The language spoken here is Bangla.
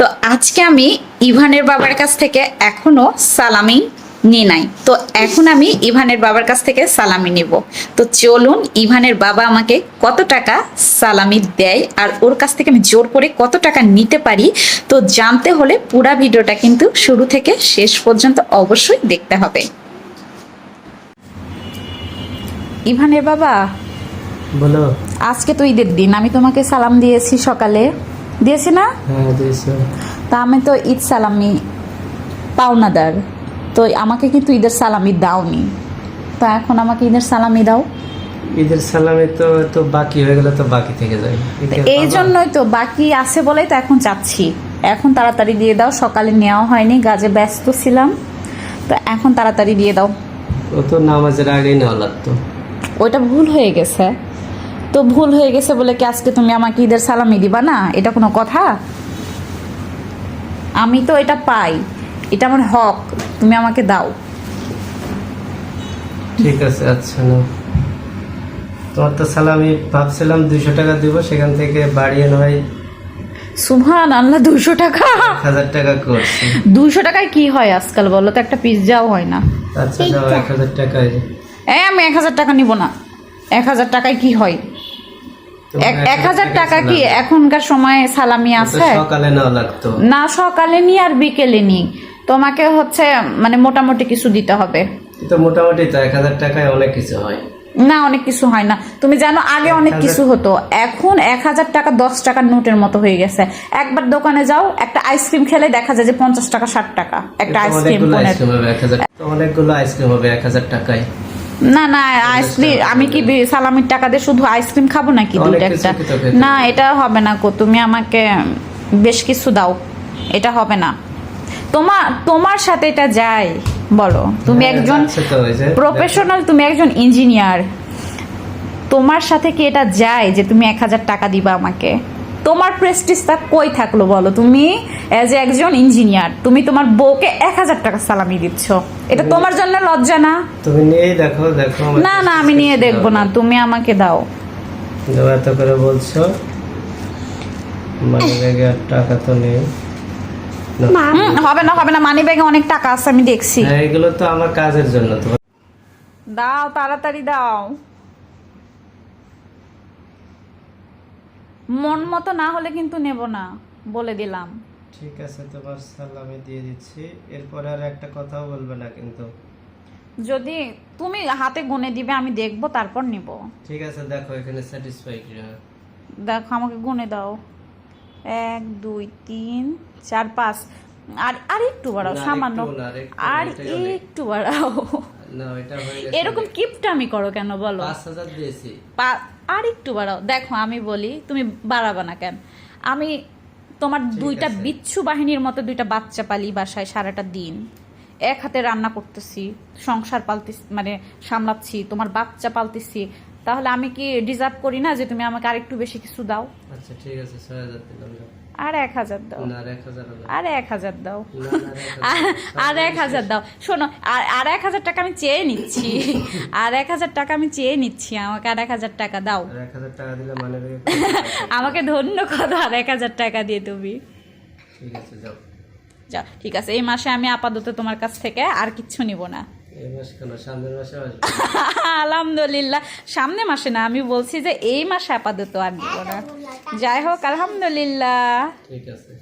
তো আজকে আমি ইভানের বাবার কাছ থেকে এখনও সালামি নিয়ে নাই। তো এখন আমি ইভানের বাবার কাছ থেকে সালামি নিব। তো চলুন ইভানের বাবা আমাকে কত টাকা সালামি দেয় আর ওর কাছ থেকে আমি জোর করে কত টাকা নিতে পারি তো জানতে হলে পুরা ভিডিওটা কিন্তু শুরু থেকে শেষ পর্যন্ত অবশ্যই দেখতে হবে। ইভানের বাবা বলো। আজকে তো ঈদের দিন আমি তোমাকে সালাম দিয়েছি সকালে। দিয়েছি না? হ্যাঁ তা আমি তো ঈদ সালামি পাওনাদার তো আমাকে কিন্তু ঈদের সালামি দাওনি। তো এখন আমাকে ঈদের সালামি দাও। ঈদের সালামে তো তো বাকি হয়ে গেলে তো বাকি থেকে যায়। এই জন্যই তো বাকি আছে বলেই তো এখন চাচ্ছি এখন তাড়াতাড়ি দিয়ে দাও সকালে নেওয়া হয়নি গাজে ব্যস্ত ছিলাম। তো এখন তাড়াতাড়ি দিয়ে দাও। ও তো নামাজের আগেই নেওয়া লাগতো। ওইটা ভুল হয়ে গেছে। তো ভুল হয়ে গেছে বলে কি আজকে তুমি আমাকে ঈদের সালামি দিবা না? এটা কোনো কথা? আমি তো এটা পাই। এটা আমার হক। তুমি আমাকে দাও। ঠিক আছে আচ্ছা না তোমার তো সালামি ভাবছিলাম দুইশো টাকা দিব সেখান থেকে বাড়িয়ে নয়। সুহান আল্লাহ দুশো টাকা? হাজার টাকা করছি। দুশো টাকায় কি হয় আজকাল বলো তো? একটা পিৎজাও হয় না। আচ্ছা যাও এক হাজার টাকায়। এ আমি এক হাজার টাকা নিব না। এক হাজার টাকায় কি হয়? এক- এক হাজার টাকা কি এখনকার সময় সালামি আছে? সকালে লাগতো। না সকালে নি আর বিকেলে নি। তোমাকে হচ্ছে মানে মোটামুটি কিছু দিতে হবে। তো মোটামুটি তো এক হাজার টাকায় অনেক কিছু হয়। না অনেক কিছু হয় না। তুমি জানো আগে অনেক কিছু হতো। এখন এক হাজার টাকা দশ টাকার নোটের মতো হয়ে গেছে। একবার দোকানে যাও একটা আইসক্রিম খেলে দেখা যায় যে পঞ্চাশ টাকা ষাট টাকা। একটা আইসক্রিম অনেকগুলো আইসক্রিম হবে এক হাজার টাকায়। না না আইসক্রিম আমি কি সালামির টাকা দিয়ে শুধু আইসক্রিম খাব নাকি দুইটা একটা? না এটা হবে না কো তুমি আমাকে বেশ কিছু দাও। এটা হবে না। তোমার তোমার সাথে এটা যায় বলো। তুমি হ্যাঁ, একজন প্রফেশনাল তুমি একজন ইঞ্জিনিয়ার তোমার সাথে কি এটা যায় যে তুমি এক হাজার টাকা দিবা আমাকে? তোমার প্রেস্টিজটা কই থাকল বলো? তুমি এজ একজন ইঞ্জিনিয়ার তুমি তোমার বউকে এক হাজার টাকা সালামি দিচ্ছ। এটা তোমার জন্য লজ্জা না? তুমি নিয়েই দেখো দেখো না না আমি নিয়ে দেখব না তুমি আমাকে দাও। তো এত করে বলছো। মানে ব্যাগে আর টাকা তো নেই। না। হবে না হবে না মানি ব্যাগে অনেক টাকা আছে আমি দেখছি। হ্যাঁ এগুলো তো আমার কাজের জন্য। তো দাও তাড়াতাড়ি দাও। মন মতো না হলে কিন্তু নেব না বলে দিলাম। ঠিক আছে তোমার সালামি দিয়ে দিচ্ছি। এরপরে আর একটা কথাও বলবে না কিন্তু। যদি তুমি হাতে গুনে দিবে আমি দেখব তারপর নিব। ঠিক আছে দেখো এখানে স্যাটিসফাই কিনা। দেখো আমাকে গুনে দাও। এক দুই তিন চার পাঁচ। আর আর একটু বাড়াও সামান্য। আর একটু বাড়াও। না এটা এরকম কিপটা আমি করো কেন বলো। পাঁচ হাজার দিয়েছি। আর একটু বাড়াও। দেখো আমি বলি তুমি বাড়াবা না কেন? আমি তোমার দুইটা বিচ্ছু বাহিনীর মতো দুইটা বাচ্চা পালি বাসায় সারাটা দিন। এক হাতে রান্না করতেছি সংসার পালতেছি মানে সামলাচ্ছি তোমার বাচ্চা পালতেছি তাহলে আমি কি ডিজার্ভ করি না যে তুমি আমাকে আরেকটু বেশি কিছু দাও আচ্ছা ঠিক আছে ছয় হাজার দিলাম আর এক হাজার দাও আর এক হাজার দাও আর এক হাজার। দাও শোনো আর এক হাজার টাকা আমি চেয়ে নিচ্ছি আর এক হাজার টাকা আমি চেয়ে নিচ্ছি আমাকে আর এক হাজার টাকা দাও মানে আমাকে ধন্য কথা আর এক হাজার টাকা দিয়ে তুমি ঠিক আছে যাও যাও ঠিক আছে এই মাসে আমি আপাতত তোমার কাছ থেকে আর কিচ্ছু নিব না এই সামনের মাসে আলহামদুলিল্লাহ। সামনে মাসে না আমি বলছি যে এই মাসে আপাতত আর দিব না যাই হোক আলহামদুলিল্লাহ। ঠিক আছে।